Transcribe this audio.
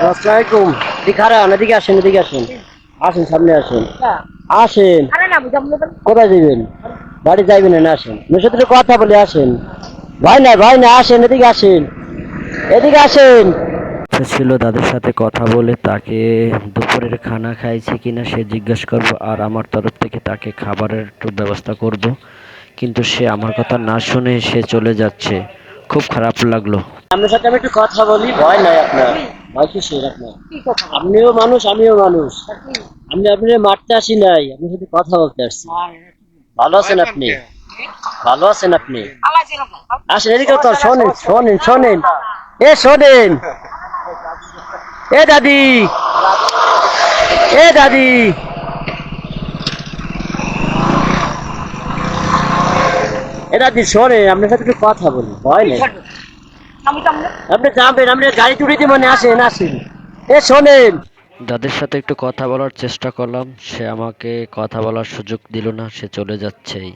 আসসালামাইকুম এদিকে খারাপ এদিকে আসেন এদিকে আসেন। আসেন সামনে আসেন। আসেন। কোথায় যাবেন বাড়ি যাইবেন না আসেন। মেয়ের সাথে একটু কথা বলে আসেন। ভাই না ভাই না আসেন এদিকে আসেন। এদিকে আসেন। ছিল দাদুর সাথে কথা বলে তাকে দুপুরের খানা খাইছে কিনা সে জিজ্ঞেস করব আর আমার তরফ থেকে তাকে খাবারের একটু ব্যবস্থা করব। কিন্তু সে আমার কথা না শুনে সে চলে যাচ্ছে। খুব খারাপ লাগল। আপনার সাথে আমি একটু কথা বলি ভয় নাই আপনার। আপনিও মানুষ আমিও মানুষ। আমি আপনি মারতে আসি নাই আপনার সাথে কথা বলতে আসছি। ভালো আছেন আপনি? ভালো আছেন আপনি? আসেন এদিকে তো শোনেন শোনেন শোনেন। এ শোনেন। এ দাদি। এ দাদি। এ দাদি শোনেন আপনার সাথে একটু কথা বলি। ভয় নেই। আপনি যাবেন আপনি গাড়ি চুরি দিয়ে মানে আসেন আসেন। এ শোনেন। দাদের সাথে একটু কথা বলার চেষ্টা করলাম সে আমাকে কথা বলার সুযোগ দিল না সে চলে যাচ্ছেই